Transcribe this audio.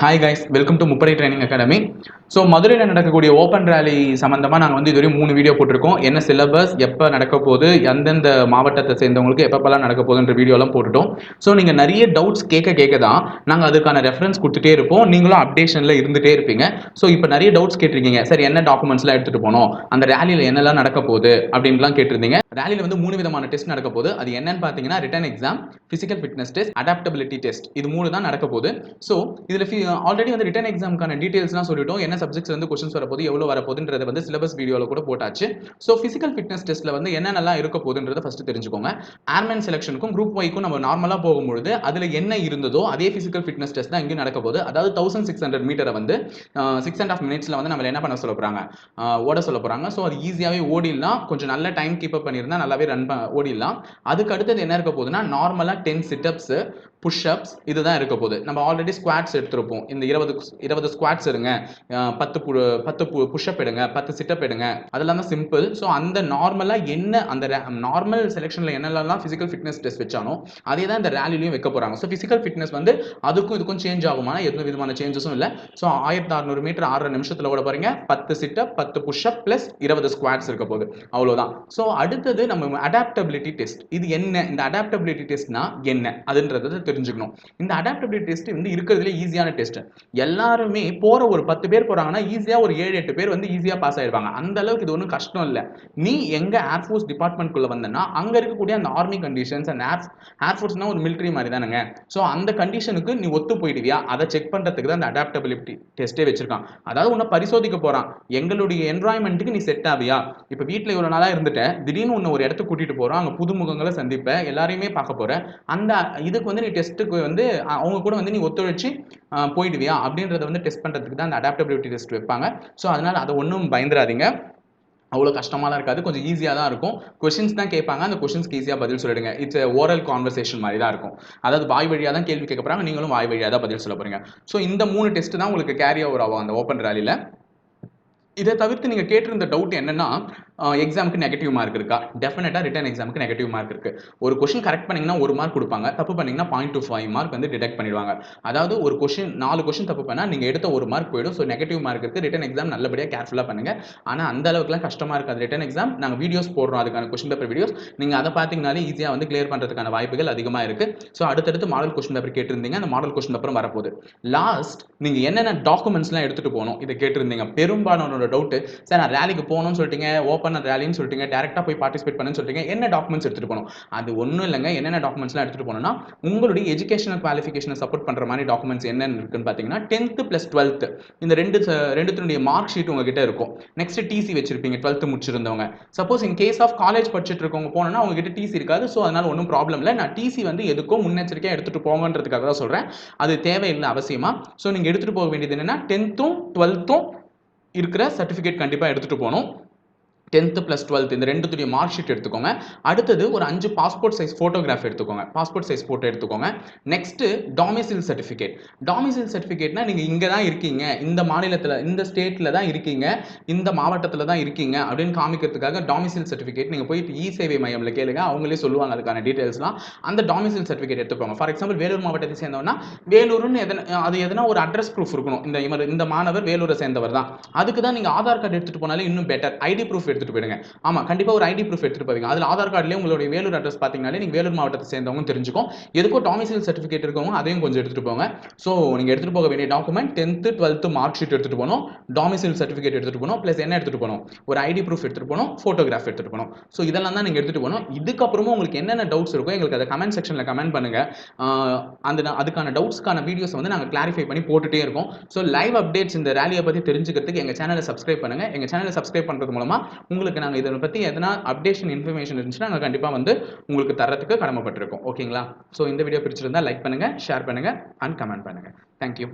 Hi guys welcome to Muppadai training academy so மதுரையில் நடக்கக்கூடிய open rally சம்மந்தமாக நாங்கள் வந்து இதுவரையும் மூணு வீடியோ போட்டிருக்கோம். என்ன சிலபஸ் எப்போ நடக்க போகுது எந்தெந்த மாவட்டத்தை சேர்ந்தவங்களுக்கு எப்பப்பெல்லாம் நடக்க போகுதுன்ற வீடியோலாம் போட்டுட்டோம். ஸோ நீங்கள் நிறைய டவுட்ஸ் கேட்க கேட்க தான் நாங்கள் அதுக்கான ரெஃபரன்ஸ் கொடுத்துட்டே இருப்போம். நீங்களும் அப்டேஷனில் இருந்துகிட்டே இருப்பீங்க. ஸோ இப்போ நிறைய டவுட்ஸ் கேட்டிருக்கீங்க. சரி என்ன டாக்குமெண்ட்ஸ்லாம் எடுத்துகிட்டு போனோம்? அந்த ரேலியில் என்னெல்லாம் நடக்க போகுது அப்படின்லாம் கேட்டிருந்தீங்க. ரேலியில் வந்து மூணு விதமான டெஸ்ட் நடக்க போகுது. அது என்னன்னு பார்த்தீங்கன்னா written exam physical fitness test adaptability test இது மூணு தான் நடக்க போகுது. ஸோ இதில் ஆல்ரெடி வந்து ரிட்டன் எக்ஸாமுக்கான டீட்டெயில்ஸ்லாம் சொல்லிட்டோம். என்ன சப்ஜெக்ட்ஸ் வந்து கொஸ்டின்ஸ் வரப்போது எவ்வளோ வரப்போகுதுன்றத வந்து சிலபஸ் வீடியோவில் கூட போட்டாச்சு. ஸோ ஃபிசிக்கல் ஃபிட்னஸ் டெஸ்ட்டில் வந்து என்னென்னலாம் இருக்க போகுதுன்றதை ஃபஸ்ட்டு தெரிஞ்சுக்கோங்க. ஏர்மேன் செலெக்ஷனுக்கும் குரூப் ஒய்க்கும் நம்ம நார்மலாக போகும்பொழுது அதில் என்ன இருந்ததோ அதே ஃபிசிக்கல் ஃபிட்னஸ் டெஸ்ட் தான் இங்கே நடக்க போகுது. அதாவது தௌசண்ட் சிக்ஸ் ஹண்ட்ரட் மீட்டரை வந்து சிக்ஸ் அண்ட் ஆஃப் மினிட்ஸில் வந்து நம்ம என்ன பண்ண சொல்ல போகிறாங்க ஓட சொல்ல போகிறாங்க ஸோ அது ஈஸியாகவே ஓடிடலாம். கொஞ்சம் நல்ல டைம் கீப் அப் நல்லாவே ரன் ஓடிடலாம். அதுக்கு அடுத்தது என்ன இருக்க போகுதுன்னா நார்மலாக டென் சிட்டப்ஸு புஷ்அப்ஸ் இதுதான் இருக்க போகுது. நம்ம ஆல்ரெடி ஸ்குவாட்ஸ் எடுத்திருப்போம். இந்த இருபது இருபது ஸ்குவாட்ஸ் எடுங்க பத்து பு பத்து புஷ்அப் எடுங்க. பத்து சிட்டப் எடுங்க. அதெல்லாம் தான் சிம்பிள் ஸோ அந்த நார்மலாக என்ன அந்த நார்மல் செலெக்ஷனில் என்னெல்லாம் ஃபிசிக்கல் ஃபிட்னஸ் டெஸ்ட் வச்சானோ அதே தான் இந்த ரேலிலையும் வைக்க போகிறாங்க ஸோ ஃபிசிக்கல் ஃபிட்னஸ் வந்து அதுக்கும் இதுக்கும் சேஞ்ச் ஆகுமா? எந்த விதமான சேஞ்சஸும் இல்லை. ஸோ ஆயிரத்தி அறுநூறு மீட்டர் ஆறரை நிமிஷத்தில் ஓட போறீங்க. பத்து சிட்டப் பத்து புஷ்அப் ப்ளஸ் இருபது ஸ்குவாட்ஸ் இருக்க போகுது. அவ்வளோதான் ஸோ அடுத்தது நம்ம அடாப்டபிலிட்டி டெஸ்ட் இது என்ன? இந்த அடாப்டபிலிட்டி டெஸ்ட்னா என்ன? அதுன்றது தெரிஞ்சுக்கணும். இந்த அடாப்டபிலிட்டி டெஸ்ட் வந்து இருக்கிறதுல ஈஸியான டெஸ்ட் எல்லாருமே போற ஒரு பத்து பேர் போறாங்கன்னா ஈஸியா ஒரு ஏழு எட்டு பேர் வந்து ஈஸியா பாஸ் ஆயிருப்பாங்க அந்த அளவுக்கு இது ஒன்றும் கஷ்டம் இல்லை. நீ எங்க ஏர்ஃபோர்ஸ் டிபார்ட்மெண்ட்குள்ள வந்தேன்னா அங்க இருக்கக்கூடிய அந்த ஆர்மி கண்டிஷன்ஸ் அண்ட் ஏர் ஏர்ஃபோர்ஸ்னா ஒரு மிலிட்ரி மாதிரி தானுங்க. ஸோ அந்த கண்டிஷனுக்கு நீ ஒத்து போயிடுவியா? அதை செக் பண்றதுக்கு தான் அந்த அடாப்டபிலிட்டி டெஸ்ட்டே வச்சிருக்கான். அதாவது உன்னை பரிசோதிக்க போறான். எங்களுடைய என்வாயன்மெண்ட்டுக்கு நீ செட் ஆவியா? இப்போ வீட்டில் இவ்வளோ நாளாக இருந்துட்டேன் திடீர்னு உன்னை ஒரு இடத்துக்கு கூட்டிட்டு போறோம். அங்கே புதுமுகங்களை சந்திப்ப. எல்லாரையுமே பார்க்க போற. அந்த இதுக்கு வந்து நீ டெஸ்ட் டெஸ்ட்டுக்கு வந்து அவங்க கூட வந்து நீ ஒத்துழைச்சு போயிடுவியா? அப்படின்றத வந்து டெஸ்ட் பண்ணுறதுக்கு தான் அந்த அடாப்டபிலிட்டி டெஸ்ட் வைப்பாங்க. ஸோ அதனால் அதை ஒன்றும் பயந்துராதீங்க. அவ்வளோ கஷ்டமாலாம் இருக்காது. கொஞ்சம் ஈஸியாக தான் இருக்கும். கொஷின்ஸ் தான் கேட்பாங்க. அந்த கொஷின்ஸ்க்கு ஈஸியாக பதில் சொல்லிடுங்க. இட்ஸ் ஓரல் கான்வர்சேஷன் மாதிரி தான் இருக்கும். அதாவது வாய் வழியாக தான் கேள்வி கேட்க போகிறாங்க நீங்களும் வாய் வழியாக தான் பதில் சொல்ல போகிறீங்க ஸோ இந்த மூணு டெஸ்ட் தான் உங்களுக்கு கேரி ஓவர் ஆகும் அந்த ஓப்பன் ரேலியில் இதை தவிர்த்து நீங்கள் கேட்டிருந்த டவுட் என்னென்னா எக்ஸாமுக்கு நெகட்டிவ் மார்க் இருக்கா? டெஃபினட்டாக ரிட்டன் எக்ஸாமுக்கு நெகட்டிவ் மார்க் இருக்கு. ஒரு கொஷின் கரெக்ட் பண்ணீங்கன்னா ஒரு மார்க் கொடுப்பாங்க. தப்பு பண்ணீங்கன்னா பாயிண்ட் டூ ஃபைவ் மார்க் வந்து டிடெக்ட் பண்ணிடுவாங்க. அதாவது ஒரு கொஷின் நாலு கொஷின் தப்பு பண்ணால் நீங்கள் எடுத்த ஒரு மார்க் போயிடும். ஸோ நெகட்டிவ் மார்க் இருக்கு. ரிட்டன் எக்ஸாம் நல்லபடியாக கேர்ஃபுல்லாக பண்ணுங்கள் ஆனால் அந்த அளவுக்குலாம் கஷ்டமாக இருக்காது. ரிட்டன் எக்ஸாம் நாங்கள் வீடியோஸ் போடுறோம். அதுக்கான கொஷின் பேப்பர் வீடியோஸ் நீங்கள் அதை பார்த்தீங்கனாலே ஈஸியாக வந்து கிளியர் பண்ணுறதுக்கான வாய்ப்புகள் அதிகமாக இருக்கு. ஸோ அடுத்தடுத்து மாடல் கொஷின் பேப்பர் கேட்டிருந்தீங்க. அந்த மாடல் கொஷின் பேப்பரும் வரப்போகுது. லாஸ்ட் நீங்கள் என்னென்ன டாக்குமெண்ட்ஸ்லாம் எடுத்துகிட்டு போகணும்? இதை கேட்டிருந்தீங்க. பெரும்பாலானோட டவுட்டு சார் நான் ரேலிக்கு போகணும்னு சொல்லிட்டீங்க. ஓப்பன் ரேலின்னு சொல்லிட்டீங்க டேரெக்டாக போய் பார்ட்டிசிபேட் பண்ணுன்னு சொல்லிட்டீங்க என்ன டாக்குமெண்ட்ஸ் எடுத்துகிட்டு போகணும்? அது ஒன்றும் இல்லைங்க. என்னென்ன டாக்குமெண்ட்ஸ்லாம் எடுத்துகிட்டு போனோம்னா உங்களுடைய எஜுகேஷனல் குவாலிஃபிகேஷனை சப்போர்ட் பண்ணுற மாதிரி டாக்குமெண்ட்ஸ் என்னென்ன இருக்குன்னு பார்த்தீங்கன்னா டென்த்து ப்ளஸ் டுவெல்த்து இந்த ரெண்டு ரெண்டுத்தினுடைய மார்க் ஷீட் உங்ககிட்ட இருக்கும். நெக்ஸ்ட் டிசி வச்சிருப்பீங்க twelfth முடிச்சிருந்தவங்க. Suppose in case of college படிச்சுட்டு இருக்கவங்க போனோம்னா உங்ககிட்ட டிசி இருக்காது. ஸோ அதனால் ஒன்றும் ப்ராப்ளம் இல்லை. நான் டிசி வந்து எதுக்கோ முன்னெச்சரிக்கையாக எடுத்துகிட்டு போங்கன்றதுக்காக தான் சொல்கிறேன் அது தேவையில்லை அவசியமாக ஸோ நீங்கள் எடுத்துகிட்டு போக வேண்டியது என்னென்னா டென்த்தும் டுவெல்த்தும் இருக்கிற சர்டிஃபிகேட் கண்டிப்பாக எடுத்துகிட்டு போகணும். டென்த்து ப்ளஸ் டுவெல்த் இந்த ரெண்டுத்துடைய மார்க் ஷீட் எடுத்துக்கோங்க. அடுத்தது ஒரு அஞ்சு பாஸ்போர்ட் சைஸ் ஃபோட்டோகிராஃப் எடுத்துக்கோங்க. பாஸ்போர்ட் சைஸ் ஃபோட்டோ எடுத்துக்கோங்க. நெக்ஸ்ட்டு டாமிசில் சர்டிஃபிகேட் டாமிசில் சர்டிஃபிகேட்னா நீங்கள் இங்கே தான் இருக்கீங்க. இந்த மாநிலத்தில் இந்த ஸ்டேட்டில் தான் இருக்கீங்க. இந்த மாவட்டத்தில் தான் இருக்கீங்க அப்படின்னு காமிக்கிறதுக்காக டாமிசில் சர்டிஃபிகேட் நீங்கள் போயிட்டு இ சேவை மையமில் கேளுங்க. அவங்களே சொல்லுவாங்க அதுக்கான டீட்டெயில்ஸ்லாம் அந்த டாமிசில் சர்டிஃபிகேட் எடுத்துக்கோங்க. ஃபார் எக்ஸாம்பிள் வேலூர் மாவட்டத்தை சேர்ந்தோம்னா வேலூர்னு எதனா அது எதனா ஒரு அட்ரஸ் ப்ரூஃப் இருக்கணும். இந்த இந்த மாணவர் வேலூரை சேர்ந்தவர் தான். அதுக்கு தான் நீங்கள் ஆதார் கார்டு எடுத்துகிட்டு போனாலே இன்னும் பெட்டர் ஐடி ப்ரூஃப் எடுத்துகிட்டு போயிடுங்க. ஆமாம் கண்டிப்பாக ஒரு ஐடி ப்ரூஃப் எடுத்துகிட்டு போவீங்க. அதில் ஆதார் கார்டுலேயே உங்களுடைய வேலூர் அட்ரஸ் பார்த்தீங்கனாலே நீங்கள் வேலூர் மாவட்டத்தை சேர்ந்தவங்க தெரிஞ்சுக்கும். எதுக்கும் டாமிசில் சர்டிஃபிகேட் இருக்கவங்க அதையும் கொஞ்சம் எடுத்துகிட்டு போங்க. ஸோ நீங்கள் எடுத்துகிட்டு போக வேண்டிய document tenth twelfth mark sheet எடுத்துகிட்டு போகணும். டாமிசில் சர்டிஃபிகேட் எடுத்துகிட்டு போகணும். ப்ளஸ் என்ன எடுத்துகிட்டு போகணும்? ஒரு ஐடி ப்ரூஃப் எடுத்துகிட்டு போகணும். ஃபோட்டோகிராஃப் எடுத்துகிட்டு போகணும். ஸோ இதெல்லாம் தான் நீங்கள் எடுத்துகிட்டு போகணும். இதுக்கப்புறமும் உங்களுக்கு என்னென்ன டவுட்ஸ் இருக்கோ எங்களுக்கு அதை கமெண்ட் செக்ஷனில் கமெண்ட் பண்ணுங்கள் அந்த அதுக்கான டவுட்ஸ்க்கான வீடியோஸ் வந்து நாங்கள் கிளாரிஃபை பண்ணி போட்டுகிட்டே இருக்கோம். ஸோ லைவ் அப்டேட்ஸ் இந்த ரேலியை பற்றி தெரிஞ்சுக்கிறதுக்கு எங்கள் சேனலை சப்ஸ்கிரைப் பண்ணுங்கள் எங்கள் சேனலை சப்ஸ்கிரைப் பண்ணுறது மூலமாக உங்களுக்கு நாங்கள் இதை பற்றி எதனா அப்டேஷன் இன்ஃபர்மேஷன் இருந்துச்சுன்னா நாங்கள் கண்டிப்பாக வந்து உங்களுக்கு தரத்துக்கு கடமைப்பட்டிருக்கோம். ஓகேங்களா ஸோ இந்த வீடியோ பிடிச்சிருந்தா லைக் பண்ணுங்கள் ஷேர் பண்ணுங்கள் அண்ட் கமெண்ட் பண்ணுங்கள் தேங்க்யூ